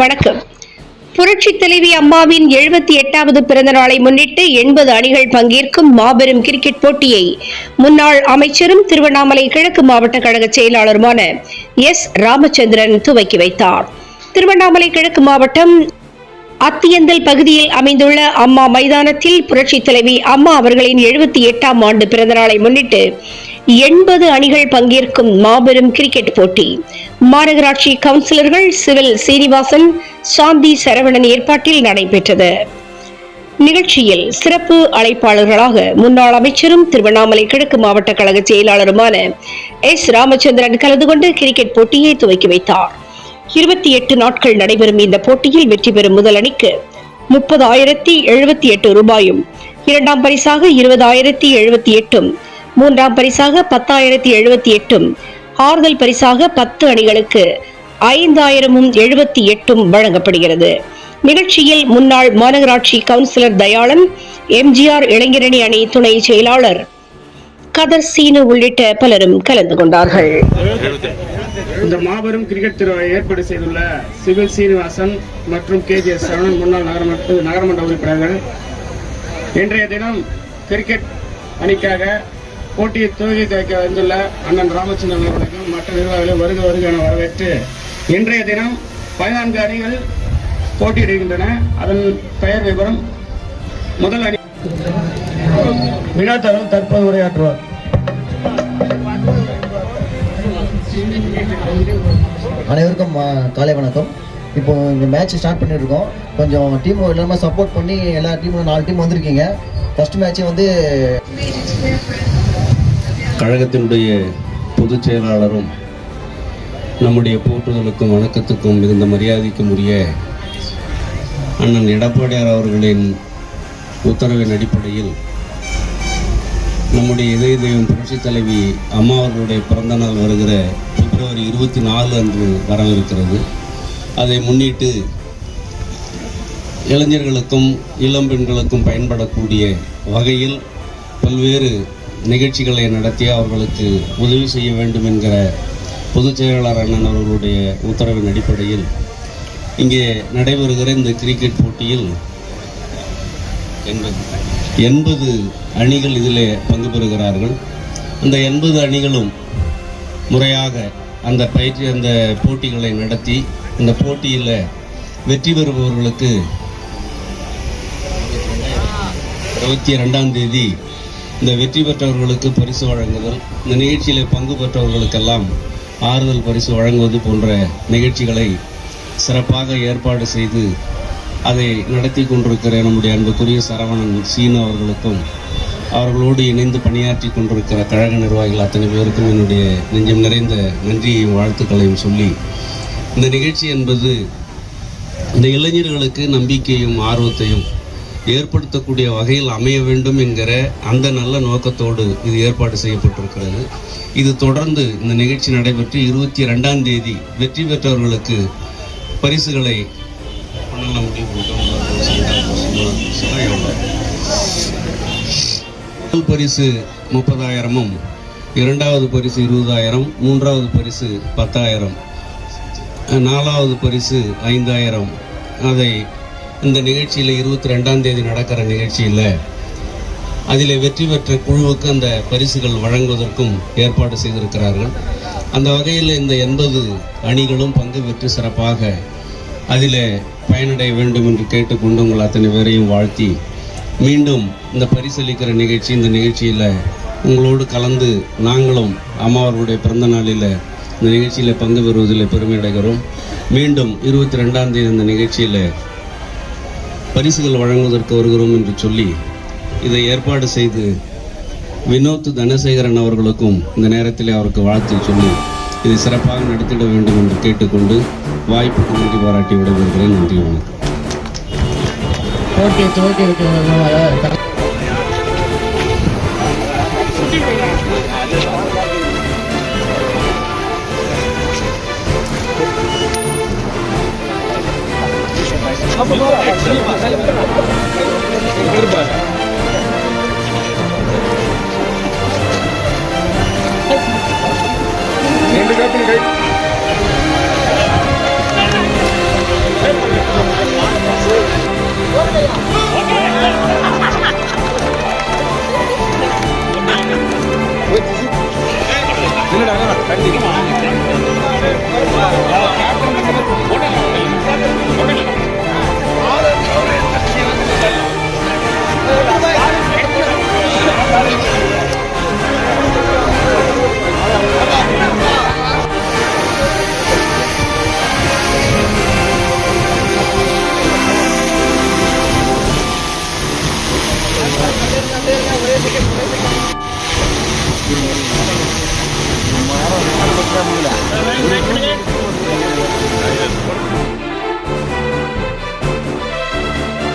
வணக்கம். புரட்சி தலைவி அம்மாவின் எழுபத்தி எட்டாவது பிறந்த நாளை முன்னிட்டு எண்பது அணிகள் பங்கேற்கும் மாபெரும் கிரிக்கெட் போட்டியை முன்னாள் அமைச்சரும் திருவண்ணாமலை கிழக்கு மாவட்ட கழக செயலாளருமான எஸ். ராமச்சந்திரன் துவக்கி வைத்தார். திருவண்ணாமலை கிழக்கு மாவட்டம் அத்தியந்தல் பகுதியில் அமைந்துள்ள அம்மா மைதானத்தில் புரட்சி தலைவி அம்மா அவர்களின் எழுபத்தி எட்டாம் ஆண்டு பிறந்தநாளை முன்னிட்டு எண்பது அணிகள் பங்கேற்கும் மாபெரும் கிரிக்கெட் போட்டி. மாநகராட்சி கவுன்சிலர்கள் சிவில் சீனிவாசன் சாந்தி சரவணன் ஏற்பாட்டில் நடைபெற்றது. நிகழ்ச்சியில் சிறப்பு அழைப்பாளர்களாக முன்னாள் அமைச்சரும் திருவண்ணாமலை கிழக்கு மாவட்ட கழக செயலாளருமான எஸ். ராமச்சந்திரன் கலந்து கொண்டு கிரிக்கெட் போட்டியை துவக்கி வைத்தார். இருபத்தி எட்டு நாட்கள் நடைபெறும் இந்த போட்டியில் வெற்றி பெறும் முதல் அணிக்கு முப்பதாயிரத்தி எழுபத்தி எட்டு ரூபாயும் இரண்டாம் பரிசாக இருபதாயிரத்தி எழுபத்தி எட்டும் மூன்றாம் பரிசாக பத்தாயிரத்தி எழுபத்தி எட்டும் ஆறுதல் பரிசாக பத்து அணிகளுக்கு ஐந்தாயிரமும் எழுபத்தி எட்டும் வழங்கப்படுகிறது. நிகழ்ச்சியில் முன்னாள் மாநகராட்சி கவுன்சிலர் தயாளன் எம்ஜிஆர் இளைஞரணி அணி துணை செயலாளர் கதர் சீனு உள்ளிட்ட பலரும் கலந்து கொண்டார்கள். இந்த மாபெரும் கிரிக்கெட் திருவிழா ஏற்பாடு செய்துள்ள சிவில் சீனிவாசன் மற்றும் கே ஜே சரவணன் முன்னாள் நகரமன்ற நகரமன்ற உறுப்பினர்கள் இன்றைய தினம் கிரிக்கெட் அணிக்காக போட்டியை துவக்கி தேக்க வந்துள்ள அண்ணன் ராமச்சந்திரன் அவர்களுக்கும் மற்ற நிர்வாகிகளும் வருக வருக என வரவேற்று இன்றைய தினம் பதினான்கு அணிகள் போட்டியிடுகின்றன. அதன் பெயர் விவரம் முதல் அணி வினோத் தற்போது உரையாற்றுவார். அனைவருக்கும் காலை வணக்கம். இப்போ இந்த மேட்ச் ஸ்டார்ட் பண்ணிட்டு இருக்கோம் கொஞ்சம் டீம் எல்லாமே சப்போர்ட் பண்ணி எல்லா டீமும் நாலு டீம் வந்திருக்கீங்க. ஃபர்ஸ்ட் மேட்ச் வந்து கழகத்தினுடைய பொதுச் செயலாளரும் நம்முடைய போற்றுதலுக்கும் வணக்கத்துக்கும் மிகுந்த மரியாதைக்கும் உரிய அண்ணன் எடப்பாடியார் அவர்களின் உத்தரவின் அடிப்படையில் நம்முடைய இதய தெய்வம் புரட்சி தலைவி அம்மா அவர்களுடைய பிறந்த நாள் வருகிற பிப்ரவரி இருபத்தி நாலு அன்று வரவிருக்கிறது. அதை முன்னிட்டு இளைஞர்களுக்கும் இளம் பெண்களுக்கும் பயன்படக்கூடிய வகையில் பல்வேறு நிகழ்ச்சிகளை நடத்தி அவர்களுக்கு உதவி செய்ய வேண்டும் என்கிற பொதுச் செயலாளர் அண்ணன் அவர்களுடைய உத்தரவின் அடிப்படையில் இங்கே நடைபெறுகிற இந்த கிரிக்கெட் போட்டியில் எண்பது எண்பது அணிகள் இதில் பங்கு பெறுகிறார்கள். அந்த எண்பது அணிகளும் முறையாக அந்த பயிற்சி அந்த போட்டிகளை நடத்தி இந்த போட்டியில் வெற்றி பெறுபவர்களுக்கு இருபத்தி ரெண்டாம் தேதி இந்த வெற்றி பெற்றவர்களுக்கு பரிசு வழங்குதல் இந்த நிகழ்ச்சியில் பங்கு பெற்றவர்களுக்கெல்லாம் ஆறுதல் பரிசு வழங்குவது போன்ற நிகழ்ச்சிகளை சிறப்பாக ஏற்பாடு செய்து அதை நடத்தி கொண்டிருக்கிற நம்முடைய அன்புக்குரிய சரவணன் சீனு அவர்களுக்கும் அவர்களோடு இணைந்து பணியாற்றி கொண்டிருக்கிற கழக நிர்வாகிகள் அத்தனை பேருக்கும் என்னுடைய நெஞ்சம் நிறைந்த நன்றியையும் வாழ்த்துக்களையும் சொல்லி இந்த நிகழ்ச்சி என்பது இந்த இளைஞர்களுக்கு நம்பிக்கையும் ஆர்வத்தையும் ஏற்படுத்தக்கூடிய வகையில் அமைய வேண்டும் என்கிற அந்த நல்ல நோக்கத்தோடு இது ஏற்பாடு செய்யப்பட்டிருக்கிறது. இது தொடர்ந்து இந்த நிகழ்ச்சி நடைபெற்று இருபத்தி ரெண்டாம் தேதி வெற்றி பெற்றவர்களுக்கு பரிசுகளை முதல் பரிசு முப்பதாயிரமும் இரண்டாவது பரிசு இருபதாயிரம் மூன்றாவது பரிசு பத்தாயிரம் நாலாவது பரிசு ஐந்தாயிரம். அதை இந்த நிகழ்ச்சியில் இருபத்தி ரெண்டாம் தேதி நடக்கிற நிகழ்ச்சியில் அதில் வெற்றி பெற்ற குழுவுக்கு அந்த பரிசுகள் வழங்குவதற்கும் ஏற்பாடு செய்திருக்கிறார்கள். அந்த வகையில் இந்த எண்பது அணிகளும் பங்கு பெற்று சிறப்பாக அதில் பயனடைய வேண்டும் என்று கேட்டுக்கொண்டு உங்கள் அத்தனை பேரையும் வாழ்த்தி மீண்டும் இந்த பரிசளிக்கிற நிகழ்ச்சி இந்த நிகழ்ச்சியில் உங்களோடு கலந்து நாங்களும் அம்மா அவர்களுடைய பிறந்த நாளில் இந்த நிகழ்ச்சியில் பங்கு பெறுவதில் பெருமை அடைகிறோம். மீண்டும் இருபத்தி ரெண்டாம் தேதி இந்த நிகழ்ச்சியில் பரிசுகள் வழங்குவதற்கு வருகிறோம் என்று சொல்லி இதை ஏற்பாடு செய்து வினோத் தனசேகரன் அவர்களுக்கும் இந்த நேரத்தில் அவருக்கு வாழ்த்து சொல்லி இதை சிறப்பாக நடத்திட வேண்டும் என்று கேட்டுக்கொண்டு வாய்ப்புக்கு நன்றி பாராட்டி விடைபெறுகிறேன். நன்றி வணக்கம். போட்டியை துவக்கி வைக்கிறவங்க ரெண்டு கப்பல் கை